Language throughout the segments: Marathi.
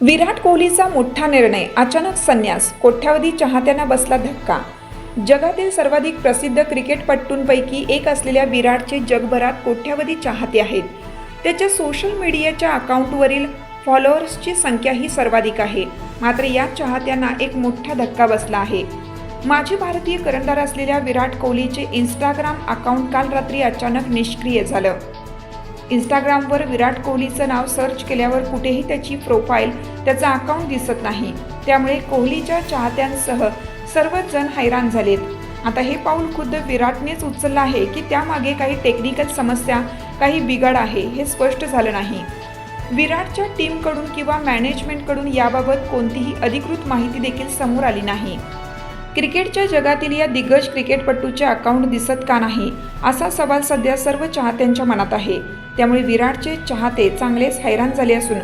विराट कोहलीचा मोठा निर्णय अचानक संन्यास कोट्यावधी चाहत्यांना बसला धक्का. जगातील सर्वाधिक प्रसिद्ध क्रिकेटपटूंपैकी एक असलेल्या विराटचे जगभरात कोट्यावधी चाहते आहेत. त्याच्या सोशल मीडियाच्या अकाउंटवरील फॉलोअर्सची संख्याही सर्वाधिक आहे. मात्र या चाहत्यांना एक मोठा धक्का बसला आहे. माजी भारतीय करंदार असलेल्या विराट कोहलीचे इंस्टाग्राम अकाउंट काल रात्री अचानक निष्क्रिय झालं. इंस्टाग्रामवर विराट कोहलीचं नाव सर्च केल्यावर कुठेही त्याची प्रोफाईल त्याचा अकाउंट दिसत नाही. त्यामुळे कोहलीच्या चाहत्यांसह सर्वच जण हैराण झालेत. आता हे पाऊल खुद्द विराटनेच उचललं आहे की त्यामागे काही टेक्निकल समस्या काही बिघाड आहे हे स्पष्ट झालं नाही. विराटच्या टीमकडून किंवा मॅनेजमेंटकडून याबाबत कोणतीही अधिकृत माहिती देखील समोर आली नाही. क्रिकेटच्या जगातील या दिग्गज क्रिकेटपटूचे अकाउंट दिसत का नाही असा सवाल सध्या सर्व चाहत्यांच्या मनात आहे. त्यामुळे विराटचे चाहते चांगलेच हैराण झाले असून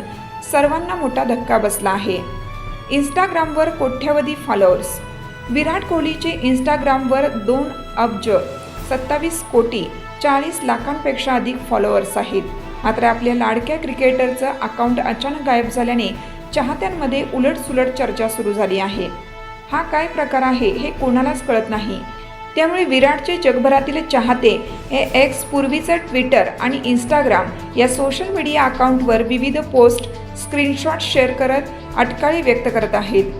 सर्वांना मोठा धक्का बसला आहे. इंस्टाग्रामवर कोट्यावधी फॉलोअर्स विराट कोहलीचे इंस्टाग्रामवर दोन अब्ज सत्तावीस कोटी चाळीस लाखांपेक्षा अधिक फॉलोअर्स आहेत. मात्र आपल्या लाडक्या क्रिकेटरचं अकाउंट अचानक गायब झाल्याने चाहत्यांमध्ये उलटसुलट चर्चा सुरू झाली आहे. हा काय प्रकार आहे हे कोणालाच कळत नाही. त्यामुळे विराटचे जगभरातील चाहते हे एक्स पूर्वीचं ट्विटर आणि इंस्टाग्राम या सोशल मीडिया अकाउंटवर विविध पोस्ट स्क्रीनशॉट शेअर करत अटकाळी व्यक्त करत आहेत.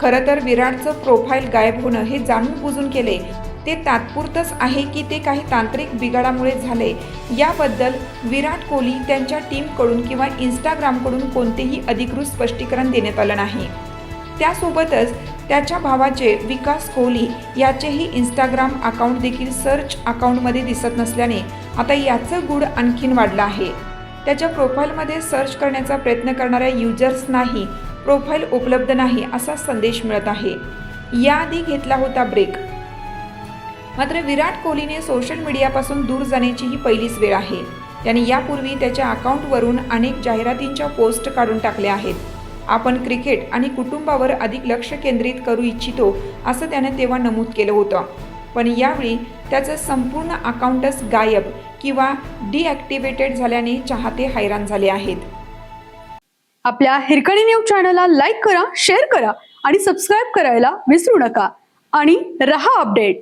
खरं तर विराटचं प्रोफाईल गायब होणं हे जाणून बुजून केले. ते तात्पुरतंच आहे की ते काही तांत्रिक बिघाडामुळे झाले. याबद्दल विराट कोहली त्यांच्या टीमकडून किंवा इंस्टाग्रामकडून कोणतेही अधिकृत स्पष्टीकरण देण्यात आलं नाही. त्यासोबतच त्याच्या भावाचे विकास कोहली याचेही इंस्टाग्राम अकाउंट देखील सर्च अकाउंटमध्ये दिसत नसल्याने आता याचं गुड आणखीन वाढलं आहे. त्याच्या प्रोफाईलमध्ये सर्च करण्याचा प्रयत्न करणाऱ्या युजर्सनाही प्रोफाईल उपलब्ध नाही असा संदेश मिळत आहे. याआधी घेतला होता ब्रेक मात्र विराट कोहलीने सोशल मीडियापासून दूर जाण्याची ही पहिलीच वेळ आहे. त्याने यापूर्वी त्याच्या अकाउंटवरून अनेक जाहिरातींच्या पोस्ट काढून टाकल्या आहेत. आपण क्रिकेट आणि कुटुंबावर अधिक लक्ष केंद्रित करू इच्छितो असं त्याने तेव्हा नमूद केलं होतं. पण यावेळी त्याचं संपूर्ण अकाउंटच गायब किंवा डिॲक्टिवेटेड झाल्याने चाहते हैराण झाले आहेत. आपल्या हिरकणी न्यूज चॅनलला लाईक करा शेअर करा आणि सबस्क्राईब करायला विसरू नका. आणि रहा अपडेट.